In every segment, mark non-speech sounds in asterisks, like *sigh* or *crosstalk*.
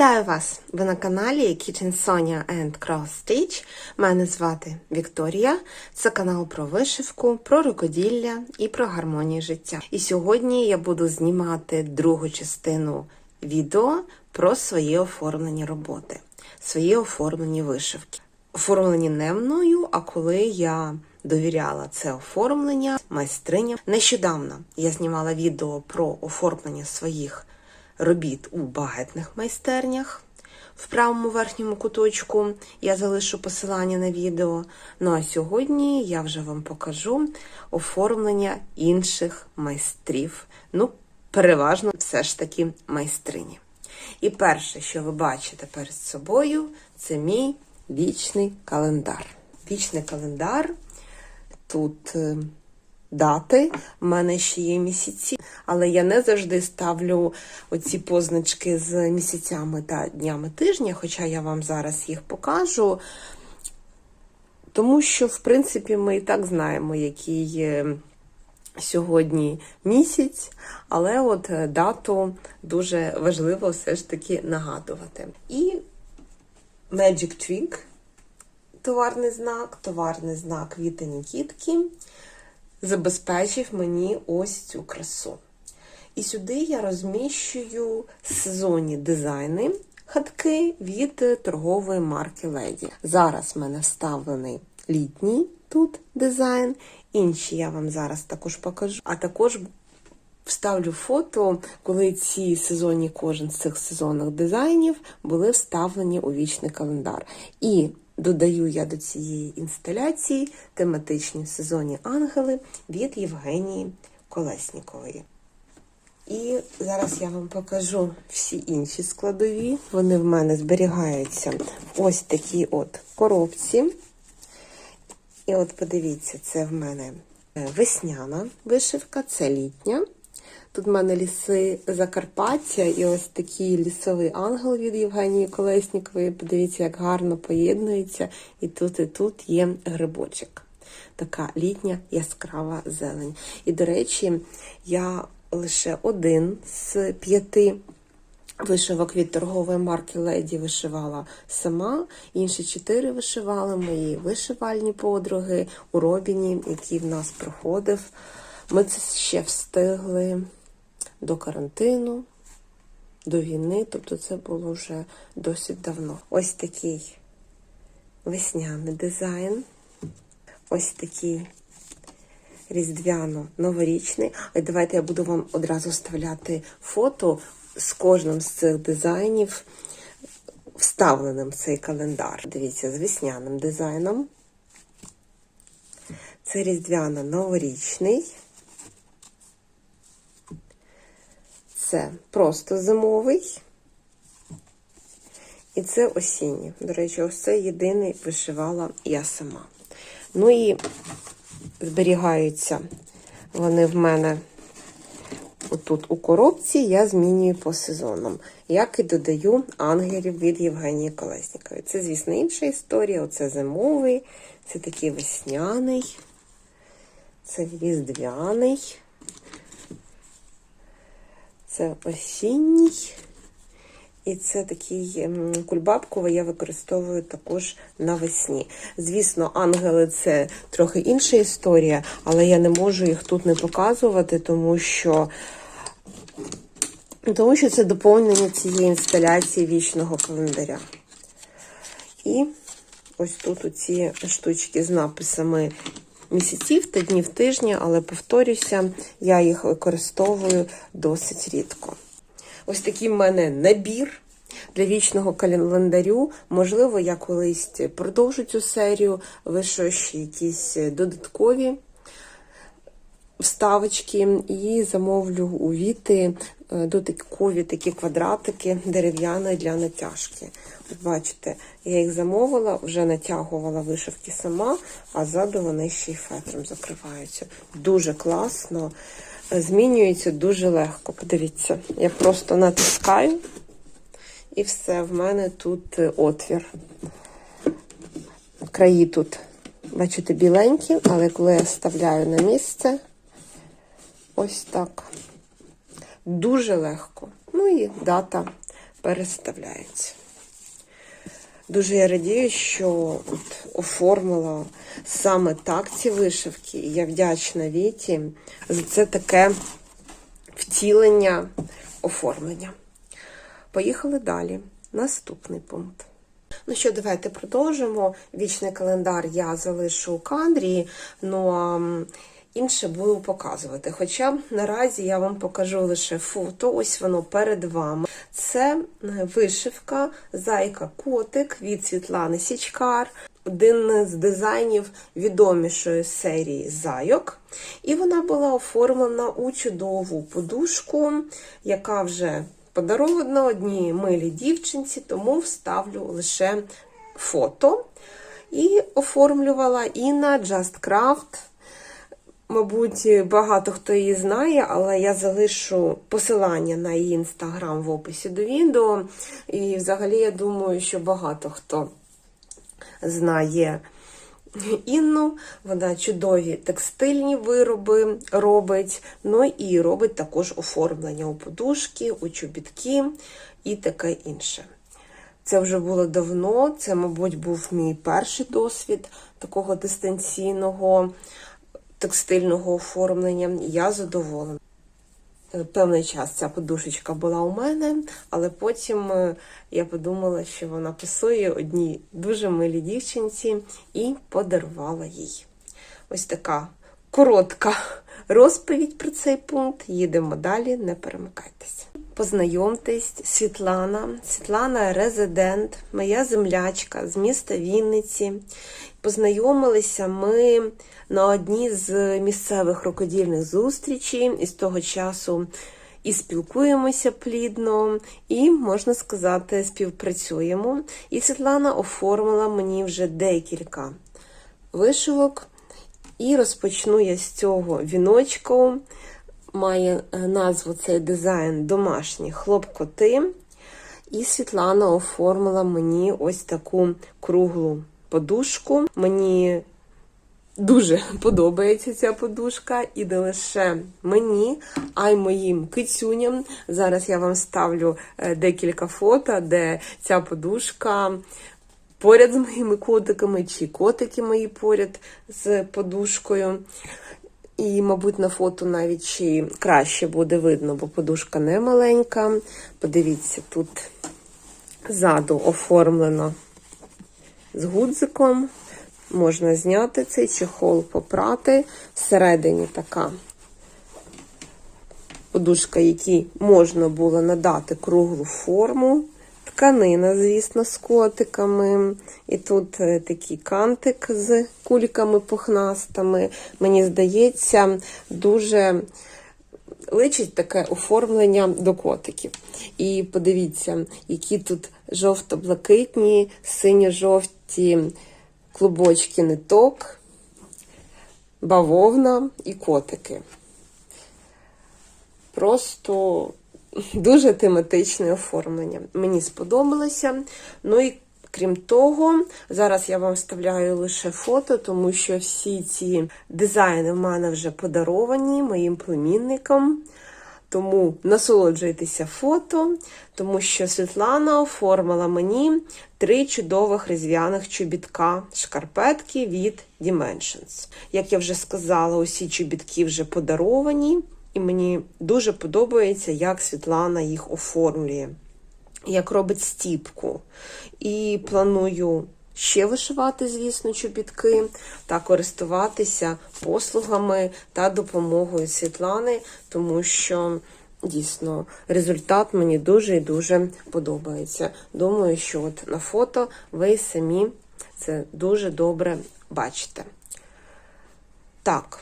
Вітаю вас! Ви на каналі Kitchen Sonia and Cross Stitch. Мене звати Вікторія. Це канал про вишивку, про рукоділля і про гармонію життя. І сьогодні я буду знімати другу частину відео про свої оформлені роботи, свої оформлені вишивки. Оформлені не мною, а коли я довіряла це оформлення майстриням. Нещодавно я знімала відео про оформлення своїх робіт у багетних майстернях. В правому верхньому куточку я залишу посилання на відео. Ну а сьогодні я вже вам покажу оформлення інших майстрів. Ну, переважно все ж таки майстрині. І перше, що ви бачите перед собою, це мій вічний календар. Вічний календар тут е, дати, в мене ще є місяці, але я не завжди ставлю оці позначки з місяцями та днями тижня, хоча я вам зараз їх покажу. Тому що, в принципі, ми і так знаємо, який сьогодні місяць, але от е, дату дуже важливо все ж таки нагадувати. І Magic Twig, товарний знак, товарний знак Віти Нікітки забезпечив мені ось цю красу. І сюди я розміщую сезонні дизайни хатки від торгової марки Леді. Зараз в мене вставлений літній тут дизайн, інші я вам зараз також покажу, а також вставлю фото, коли ці сезонні кожен з цих сезонних дизайнів були вставлені у вічний календар. І Додаю я до цієї інсталяції тематичні сезонні ангели від Євгенії Колеснікової. І зараз я вам покажу всі інші складові. Вони в мене зберігаються ось такій от коробці. І от подивіться, це в мене весняна вишивка, це літня. Тут в мене ліси Закарпаття і ось такий лісовий ангел від Євгенії Колеснікової. Подивіться, як гарно поєднується. І тут, і тут є грибочок. Така літня яскрава зелень. І, до речі, я лише один з п'яти вишивок від торгової марки Леді вишивала сама. Інші чотири вишивали мої вишивальні подруги у Робіні, який в нас проходив. Ми це ще встигли до карантину, до війни, тобто це було вже досить давно. Ось такий весняний дизайн, ось такий різдвяно-новорічний. І давайте я буду вам одразу вставляти фото з кожним з цих дизайнів, вставленим в цей календар. Дивіться, з весняним дизайном. Це різдвяно-новорічний. Це просто зимовий. І це осінній. До речі, ось це єдиний вишивала я сама. Ну і зберігаються вони в мене отут у коробці, я змінюю по сезонам. Як і додаю ангелів від Євгенії Колеснікової. Це, звісно, інша історія. Оце зимовий, це такий весняний, це різдвяний. Це осінній. І це такий кульбабковий я використовую також навесні. Звісно, ангели це трохи інша історія, але я не можу їх тут не показувати, тому що тому що це доповнення цієї інсталяції вічного календаря. І ось тут оці штучки з написами місяців та днів тижня, але повторюся, я їх використовую досить рідко. Ось такий в мене набір для вічного календарю. Можливо, я колись продовжу цю серію, вишу ще якісь додаткові вставочки і замовлю у віти додаткові такі квадратики дерев'яні для натяжки. От бачите, я їх замовила, вже натягувала вишивки сама, а ззаду вони ще й фетром закриваються. Дуже класно, змінюється дуже легко. Подивіться, я просто натискаю і все, в мене тут отвір. Краї тут, бачите, біленькі, але коли я вставляю на місце, ось так. Дуже легко. Ну і дата переставляється. Дуже я радію, що от оформила саме так ці вишивки. І Я вдячна Віті за це таке втілення оформлення. Поїхали далі. Наступний пункт. Ну що, давайте продовжимо. Вічний календар я залишу у кадрі, ну а інше буду показувати. Хоча наразі я вам покажу лише фото, ось воно перед вами. Це е, вишивка Зайка-котик від Світлани Січкар. Один з дизайнів відомішої серії зайок. І вона була оформлена у чудову подушку, яка вже подарована одній милій дівчинці, тому вставлю лише фото. І оформлювала Інна Just Craft. Мабуть, багато хто її знає, але я залишу посилання на її інстаграм в описі до відео. І взагалі я думаю, що багато хто знає Інну. Вона чудові текстильні вироби робить, ну і робить також оформлення у подушки, у чобітки і таке інше. Це вже було давно, це, мабуть, був мій перший досвід такого дистанційного текстильного оформлення. Я задоволена. Е, Певний час ця подушечка була у мене, але потім е, я подумала, що вона пасує одній дуже милій дівчинці і подарувала їй. Ось така коротка *laughs* розповідь про цей пункт. Їдемо далі, не перемикайтеся. Познайомтесь, Світлана. Світлана резидент, моя землячка з міста Вінниці. Познайомилися ми на одній з місцевих рукодільних зустрічей, і з того часу і спілкуємося плідно, і, можна сказати, співпрацюємо. І Світлана оформила мені вже декілька вишивок. І розпочну я з цього віночку. Має е, назву цей дизайн Домашні хлопкоти. І Світлана оформила мені ось таку круглу подушку. Мені дуже *laughs* подобається ця подушка, і не лише мені, а й моїм кицюням. Зараз я вам ставлю е, декілька фото, де ця подушка поряд з моїми котиками, чи котики мої поряд з подушкою. І, мабуть, на фото навіть ще краще буде видно, бо подушка не маленька. Подивіться, тут ззаду оформлено з гудзиком. Можна зняти цей чехол, попрати. Всередині така подушка, якій можна було надати круглу форму. Тканина, звісно, з котиками. І тут е, такий кантик з кульками пухнастими. Мені здається, дуже личить таке оформлення до котиків. І подивіться, які тут жовто-блакитні, синьо-жовті клубочки ниток, бавовна і котики. Просто дуже тематичне оформлення. Мені сподобалося. Ну і крім того, зараз я вам вставляю лише фото, тому що всі ці дизайни в мене вже подаровані моїм племінникам. Тому насолоджуйтеся фото, тому що Світлана оформила мені три чудових різдвяних чобітка шкарпетки від Dimensions. Як я вже сказала, усі чобітки вже подаровані, і мені дуже подобається, як Світлана їх оформлює, як робить стіпку. І планую ще вишивати, звісно, чобітки та користуватися послугами та допомогою Світлани, тому що. Дійсно, результат мені дуже і дуже подобається. Думаю, що от на фото ви самі це дуже добре бачите. Так,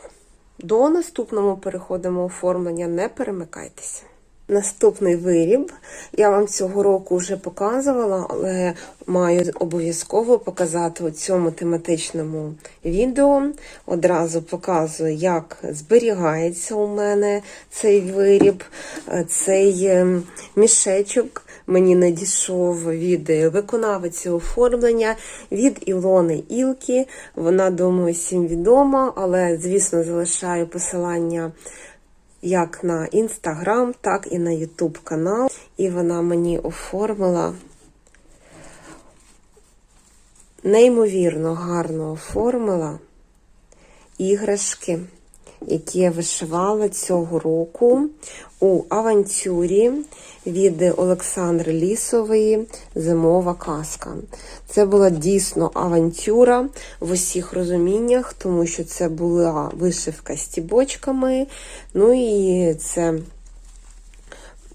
до наступного переходимо оформлення, не перемикайтеся. Наступний виріб я вам цього року вже показувала, але маю обов'язково показати у цьому тематичному відео. Одразу показую, як зберігається у мене цей виріб, цей ем, мішечок. Мені надійшов від виконавиці оформлення від Ілони Ілки. Вона, думаю, всім відома, але, звісно, залишаю посилання як на інстаграм, так і на Ютуб канал. І вона мені оформила неймовірно гарно оформила іграшки, які я вишивала цього року у авантюрі від Олександри Лісової Зимова казка. Це була дійсно авантюра в усіх розуміннях, тому що це була вишивка стібочками. Ну і це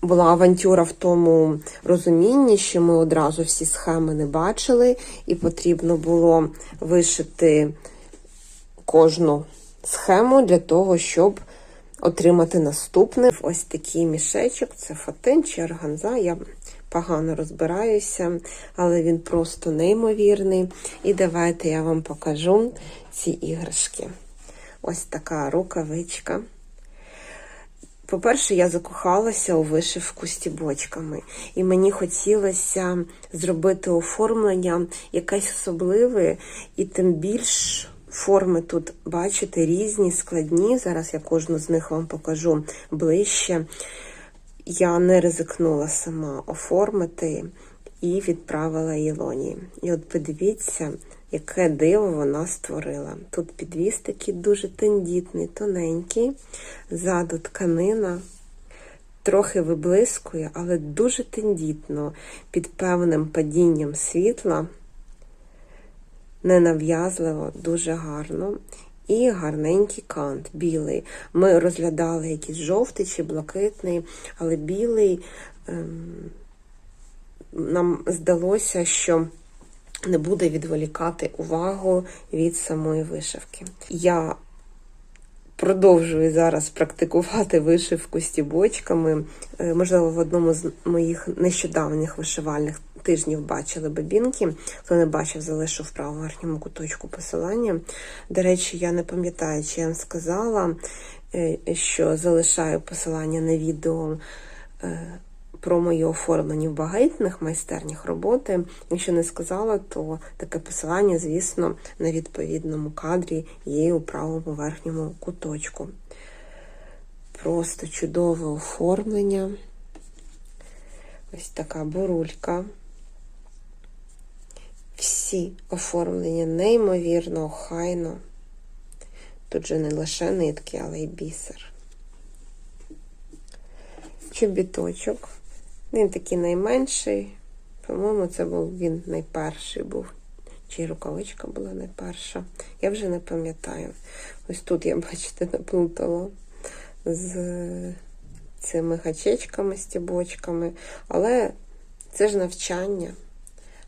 була авантюра в тому розумінні, що ми одразу всі схеми не бачили, і потрібно було вишити кожну схему для того, щоб отримати наступне. Ось такий мішечок, це фатин чи органза. Я погано розбираюся, але він просто неймовірний. І давайте я вам покажу ці іграшки. Ось така рукавичка. По-перше, я закохалася у вишивку стібочками, і мені хотілося зробити оформлення якесь особливе, і тим більш форми тут, бачите, різні, складні. Зараз я кожну з них вам покажу ближче. Я не ризикнула сама оформити і відправила Ілоні. І от подивіться, яке диво вона створила. Тут підвіз такий дуже тендітний, тоненький, ззаду тканина. Трохи виблискує, але дуже тендітно, під певним падінням світла, ненав'язливо, дуже гарно. І гарненький кант, білий. Ми розглядали якийсь жовтий чи блакитний, але білий ем, нам здалося, що не буде відволікати увагу від самої вишивки. Я продовжую зараз практикувати вишивку стібочками. Е, Можливо, в одному з моїх нещодавніх вишивальних тижнів бачили бабінки. Хто не бачив, залишу в правому верхньому куточку посилання. До речі, я не пам'ятаю, чи я вам сказала, е, що залишаю посилання на відео. е, Про мої оформлені в багатних майстернях роботи. Якщо не сказала, то таке посилання, звісно, на відповідному кадрі є у правому верхньому куточку. Просто чудове оформлення. Ось така бурулька. Всі оформлення неймовірно, охайно. Тут же не лише нитки, але й бісер. Чобіточок. Він такий найменший. По-моєму, це був він найперший був. Чи рукавичка була найперша. Я вже не пам'ятаю. Ось тут я, бачите, наплутала з цими гачечками, стібочками. Але це ж навчання,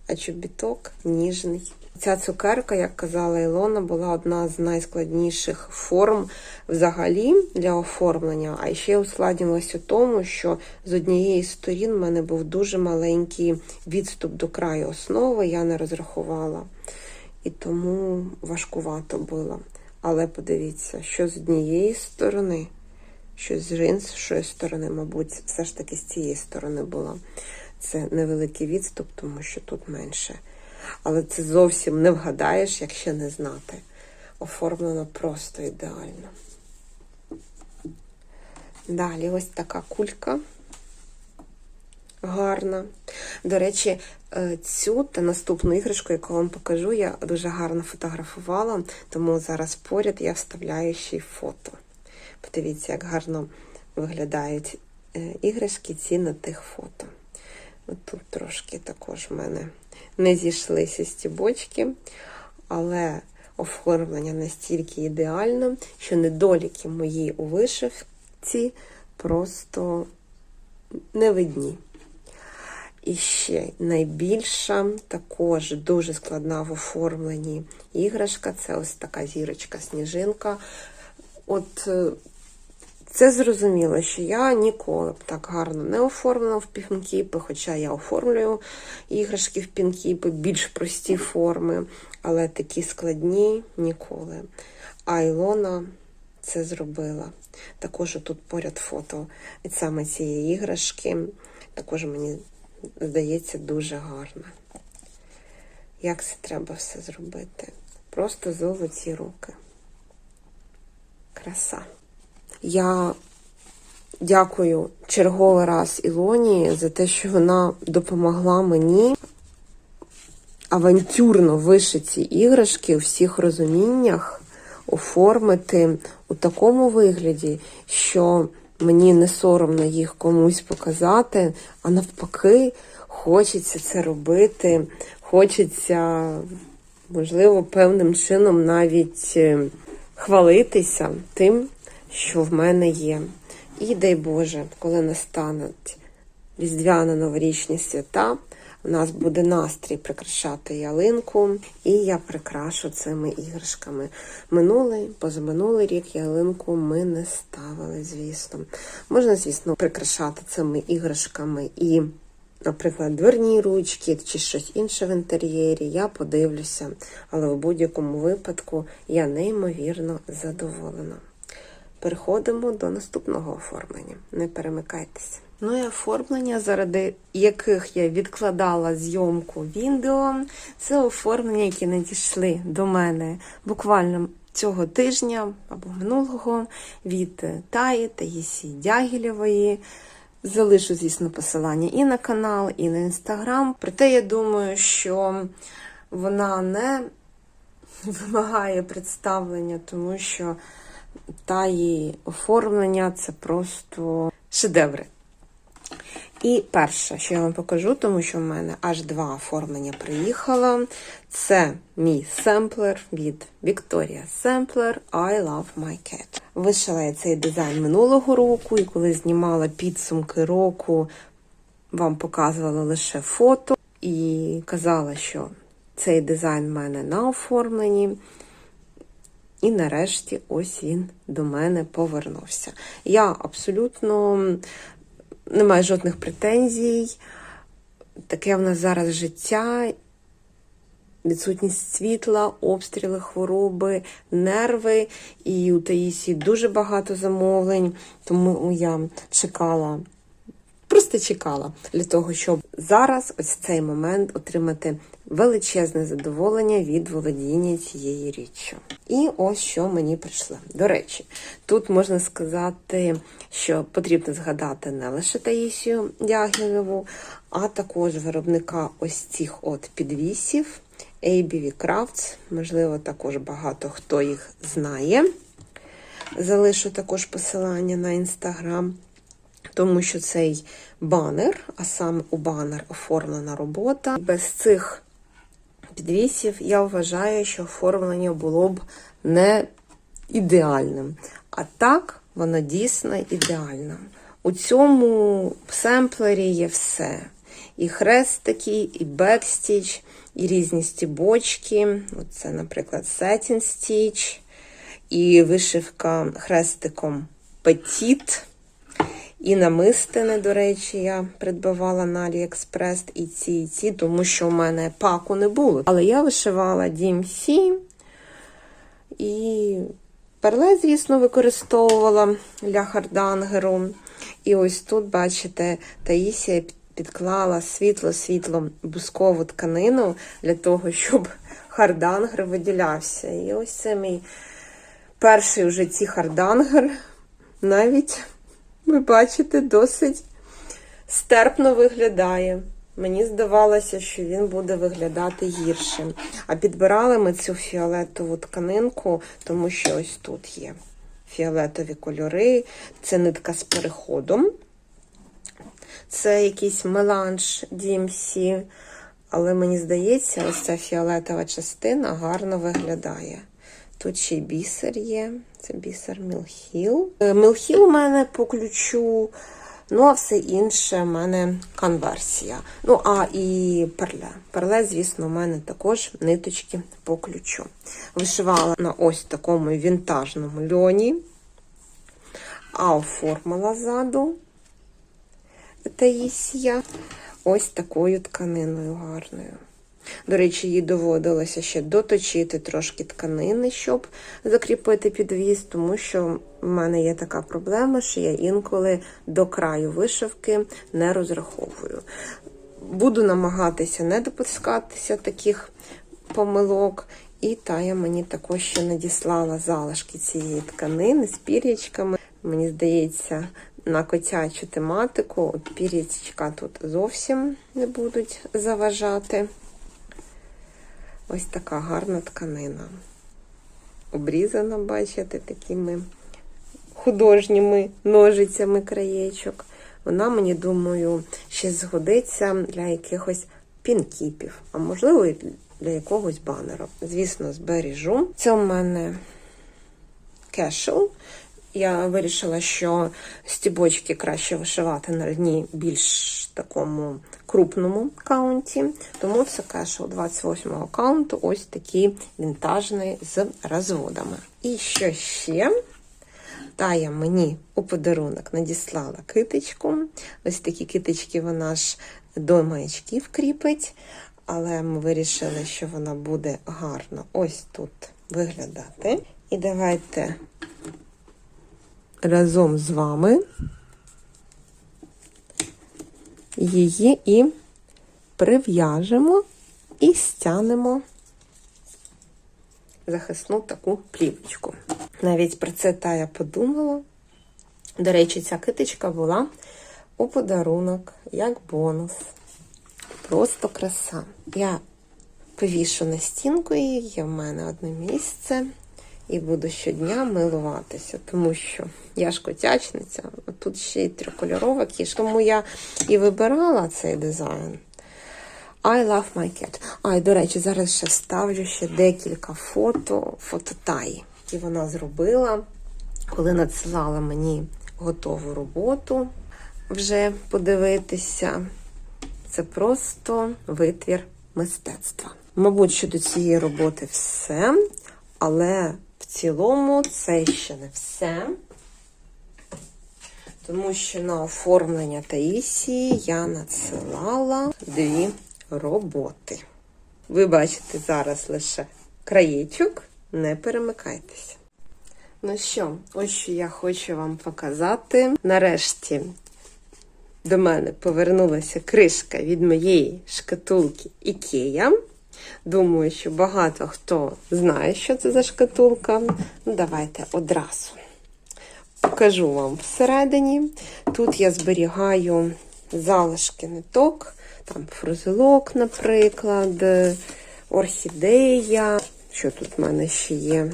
а чобіток ніжний. Ця цукерка, як казала Ілона, була одна з найскладніших форм взагалі для оформлення. А ще ускладнилось у тому, що з однієї з сторін в мене був дуже маленький відступ до краю основи, я не розрахувала. І тому важкувато було. Але подивіться, що з однієї сторони, що з іншої сторони, мабуть, все ж таки з цієї сторони було. Це невеликий відступ, тому що тут менше. Але це зовсім не вгадаєш, якщо не знати. Оформлено просто ідеально. Далі ось така кулька. Гарна. До речі, е, цю та наступну іграшку, яку вам покажу, я дуже гарно фотографувала, тому зараз поряд я вставляю ще й фото. Подивіться, як гарно виглядають е, іграшки ці на тих фото. Тут трошки також в мене не зійшлися стібочки, але оформлення настільки ідеально, що недоліки мої у вишивці просто не видні. І ще найбільша, також дуже складна в оформленні іграшка це ось така зірочка-сніжинка. От е, це зрозуміло, що я ніколи б так гарно не оформила в пінкіпи, хоча я оформлюю іграшки в пінкіпи, більш прості форми, але такі складні ніколи. А Ілона це зробила. Також тут поряд фото саме цієї іграшки. Також мені здається дуже гарно. Як це треба все зробити? Просто золоті руки. Краса. Я Дякую черговий раз Ілоні за те, що вона допомогла мені авантюрно вишити ці іграшки у всіх розуміннях, оформити у такому вигляді, що мені не соромно їх комусь показати, а навпаки, хочеться це робити, хочеться, можливо, певним чином навіть е, хвалитися тим, що в мене є. І дай Боже, коли настануть різдвяно-новорічні свята, у нас буде настрій прикрашати ялинку, і я прикрашу цими іграшками. Минулий, позаминулий рік ялинку ми не ставили, звісно. Можна, звісно, прикрашати цими іграшками і, наприклад, дверні ручки чи щось інше в інтер'єрі. Я подивлюся, але в будь-якому випадку я неймовірно задоволена. Переходимо до наступного оформлення. Не перемикайтеся. Ну і оформлення, заради яких я відкладала зйомку відео, це оформлення, які надійшли до мене буквально цього тижня або минулого від Таї Таїсі Дягілєвої. Залишу, звісно, посилання і на канал, і на інстаграм. Проте я думаю, що вона не вимагає представлення, тому що та її оформлення це просто шедеври. І перше, що я вам покажу, тому що в мене аж два оформлення приїхало. Це мій семплер від Victoria Sampler I Love My Cat. Вишила я цей дизайн минулого року, і коли знімала підсумки року, вам показувала лише фото і казала, що цей дизайн в мене на оформленні. І нарешті ось він до мене повернувся. Я абсолютно не маю жодних претензій. Таке в нас зараз життя, відсутність світла, обстріли, хвороби, нерви. І у Таїсі дуже багато замовлень, тому я чекала. Просто чекала для того, щоб зараз, ось в цей момент, отримати величезне задоволення від володіння цією річчю. І ось що мені прийшло. До речі, тут можна сказати, що потрібно згадати не лише Таїсію Дягілеву, а також виробника ось цих от підвісів ABV Crafts. Можливо, також багато хто їх знає. Залишу також посилання на інстаграм. Тому що цей банер, а саме у банер оформлена робота. Без цих підвісів я вважаю, що оформлення було б не ідеальним. А так, воно дійсно ідеальне. У цьому семплері є все. І хрестики, і бекстіч, і різні стібочки. Оце, наприклад, setting stitch, і вишивка хрестиком Petit. І намистини, до речі, я придбавала на AliExpress і ці, і ці, тому що в мене паку не було. Але я вишивала DMC і перле, звісно, використовувала для хардангеру. І ось тут, бачите, Таїсія підклала світло-світло бускову тканину для того, щоб хардангер виділявся. І ось це мій перший в житті хардангер. Навіть ви бачите, досить стерпно виглядає. Мені здавалося, що він буде виглядати гірше. А підбирали ми цю фіолетову тканинку, тому що ось тут є фіолетові кольори, це нитка з переходом. Це якийсь меланж DMC, але мені здається, ось ця фіолетова частина гарно виглядає. Тут ще й бісер є. Це бісер Мілхіл. Мілхіл у мене по ключу, ну а все інше в мене конверсія. Ну, а і перле. Перле, звісно, у мене також ниточки по ключу. Вишивала на ось такому вінтажному льоні, а оформила ззаду Таїсія ось такою тканиною гарною. До речі, їй доводилося ще доточити трошки тканини, щоб закріпити підвіз, тому що в мене є така проблема, що я інколи до краю вишивки не розраховую. Буду намагатися не допускатися таких помилок. І Тая мені також ще надіслала залишки цієї тканини з пір'ячками. Мені здається, на котячу тематику. От пірічка тут зовсім не будуть заважати. Ось така гарна тканина. Обрізана, бачите, такими художніми ножицями краєчок. Вона, мені думаю, ще згодиться для якихось пінкіпів, а можливо, і для якогось банеру. Звісно, збережу. Це у мене кешел. Я вирішила, що стібочки краще вишивати на льні більш такому крупному каунті. Тому все кешел 28-го каунту, ось такий вінтажний з розводами. І що ще? Тая мені у подарунок надіслала китичку. Ось такі китички вона ж до маячків кріпить, але ми вирішили, що вона буде гарно ось тут виглядати. І давайте разом з вами її і прив'яжемо і стянемо захисну таку плівочку. Навіть про це та я подумала. До речі, ця китичка була у подарунок, як бонус. Просто краса. Я повішу на стінку її, є в мене одне місце. І буду щодня милуватися, тому що я ж котячниця, а тут ще й трикольорова кішка. Тому я і вибирала цей дизайн. I love my cat. А, і до речі, зараз ще ставлю ще декілька фото, фото Таї, які вона зробила, коли надсилала мені готову роботу вже подивитися. Це просто витвір мистецтва. Мабуть, що до цієї роботи все, але цілому це ще не все. Тому що на оформлення Таїсії я надсилала дві роботи. Ви бачите зараз лише краєчок, не перемикайтеся. Ну що, ось що я хочу вам показати. Нарешті до мене повернулася кришка від моєї шкатулки Ікея. Думаю, що багато хто знає, що це за шкатулка. Ну, давайте одразу покажу вам всередині. Тут я зберігаю залишки ниток, там фрузелок, наприклад, орхідея. Що тут в мене ще є?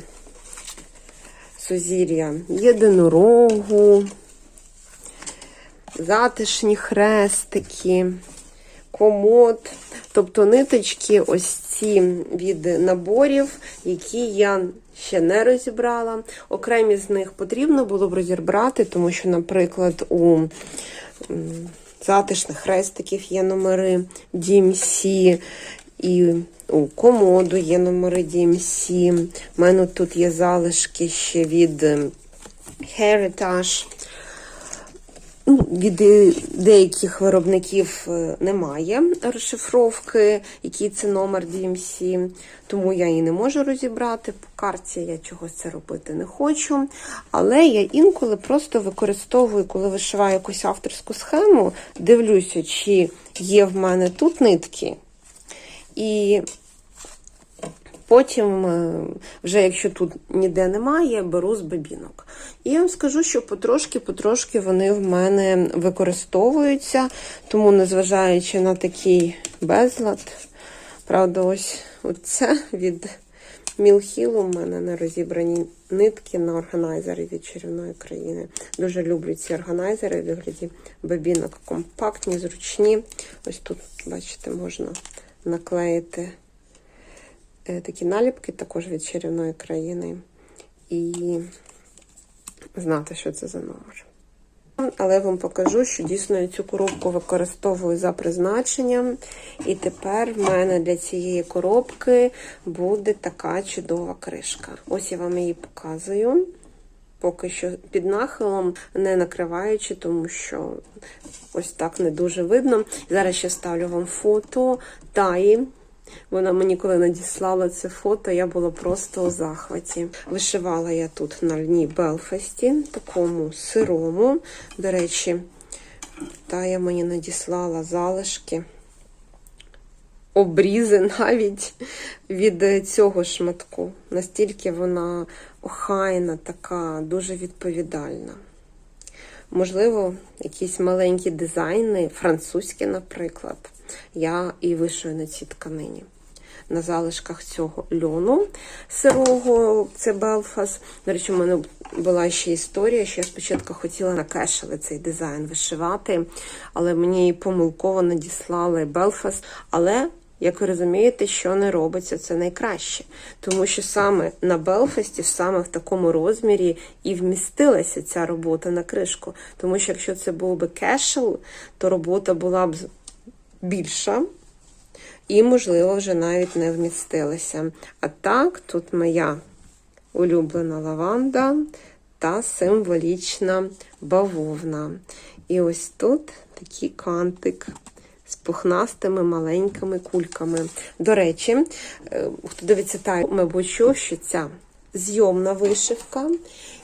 Сузір'я єдинорогу, затишні хрестики, комод. Тобто ниточки ось ці від наборів, які я ще не розібрала. Окремі з них потрібно було б розібрати, тому що, наприклад, у затишних хрестиків є номери DMC, і у комоду є номери DMC. У мене тут є залишки ще від Heritage. Ну, Від е, деяких виробників е, немає розшифровки, який це номер DMC, тому я її не можу розібрати. По карті я чогось це робити не хочу. Але я інколи просто використовую, коли вишиваю якусь авторську схему, дивлюся, чи є в мене тут нитки. І Потім, е, вже якщо тут ніде немає, беру з бабінок. І я вам скажу, що потрошки-потрошки вони в мене використовуються, тому, незважаючи на такий безлад, правда, ось це від Мілхілу в мене не розібрані нитки на органайзери від чарівної країни. Дуже люблю ці органайзери в вигляді бабінок компактні, зручні. Ось тут, бачите, можна наклеїти такі наліпки, також від чарівної країни, і знати, що це за номер. Але я вам покажу, що дійсно я цю коробку використовую за призначенням. І тепер в мене для цієї коробки буде така чудова кришка. Ось я вам її показую. Поки що під нахилом, не накриваючи, тому що ось так не дуже видно. Зараз ще ставлю вам фото Таї. Вона мені коли надіслала це фото, я була просто у захваті. Вишивала я тут на льні Белфасті, такому сирому. До речі, Тая мені надіслала залишки, обрізи навіть від цього шматку. Настільки вона охайна, така, дуже відповідальна. Можливо, якісь маленькі дизайни, французькі, наприклад, я і вишию на цій тканині. На залишках цього льону сирого, це Белфас. До речі, у мене була ще історія, що я спочатку хотіла на кешеле цей дизайн вишивати, але мені помилково надіслали Белфас. Але, як ви розумієте, що не робиться, це найкраще. Тому що саме на Белфасті, саме в такому розмірі, і вмістилася ця робота на кришку. Тому що якщо це був би кешел, то робота була б більша. І, можливо, вже навіть не вмістилася. А так, тут моя улюблена лаванда та символічна бавовна. І ось тут такий кантик з пухнастими маленькими кульками. До речі, е, хто дивиться та, мабуть, що ця зйомна вишивка,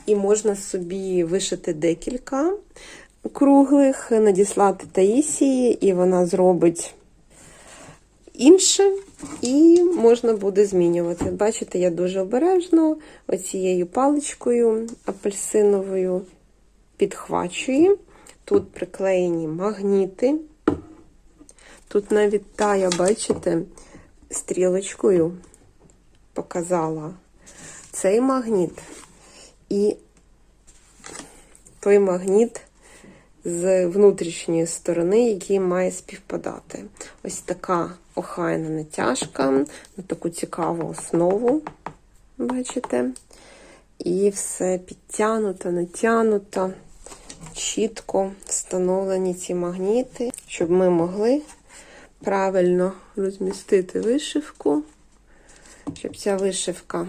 і можна собі вишити декілька круглих, надіслати Таїсії, і вона зробить інше, і можна буде змінювати. Бачите, я дуже обережно оцією паличкою апельсиновою підхвачую. Тут приклеєні магніти. Тут навіть тая, бачите, стрілочкою показала цей магніт і той магніт з внутрішньої сторони, який має співпадати. Ось така охайна натяжка на таку цікаву основу, бачите? І все підтягнуто, натягнуто, чітко встановлені ці магніти, щоб ми могли правильно розмістити вишивку, щоб ця вишивка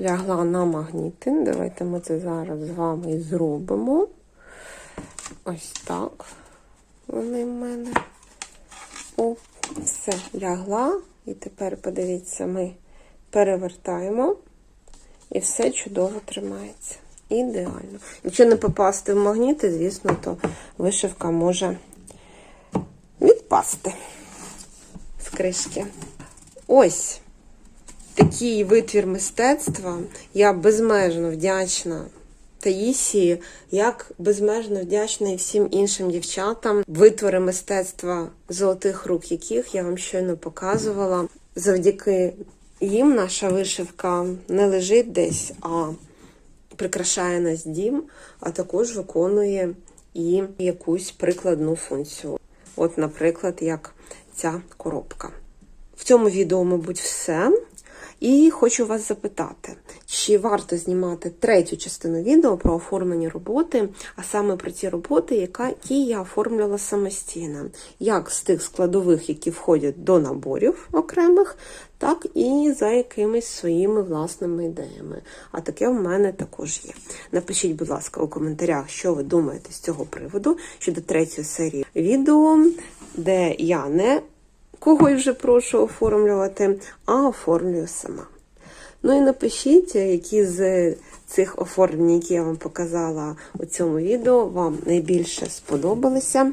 лягла на магніти. Давайте ми це зараз з вами зробимо. Ось так. Вони в мене. О, все, лягла. І тепер, подивіться, ми перевертаємо, і все чудово тримається. Ідеально. Якщо не попасти в магніти, звісно, то вишивка може відпасти з кришки. Ось такий витвір мистецтва. Я безмежно вдячна Таїсії, як безмежно вдячна всім іншим дівчатам, витвори мистецтва золотих рук, яких я вам щойно показувала. Завдяки їм наша вишивка не лежить десь, а прикрашає наш дім, а також виконує і якусь прикладну функцію. От, наприклад, як ця коробка. В цьому відео, мабуть, все. І хочу вас запитати, чи варто знімати третю частину відео про оформлені роботи, а саме про ті роботи, які я оформлювала самостійно, як з тих складових, які входять до наборів окремих, так і за якимись своїми власними ідеями. А таке в мене також є. Напишіть, будь ласка, у коментарях, що ви думаєте з цього приводу щодо третьої серії відео, де я не когось вже прошу оформлювати, а оформлюю сама. Ну і напишіть, які з цих оформлень, які я вам показала у цьому відео, вам найбільше сподобалися.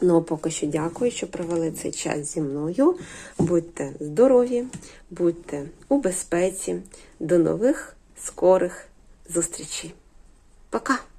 Ну, а поки що дякую, що провели цей час зі мною. Будьте здорові, будьте у безпеці. До нових скорих зустрічей. Пока!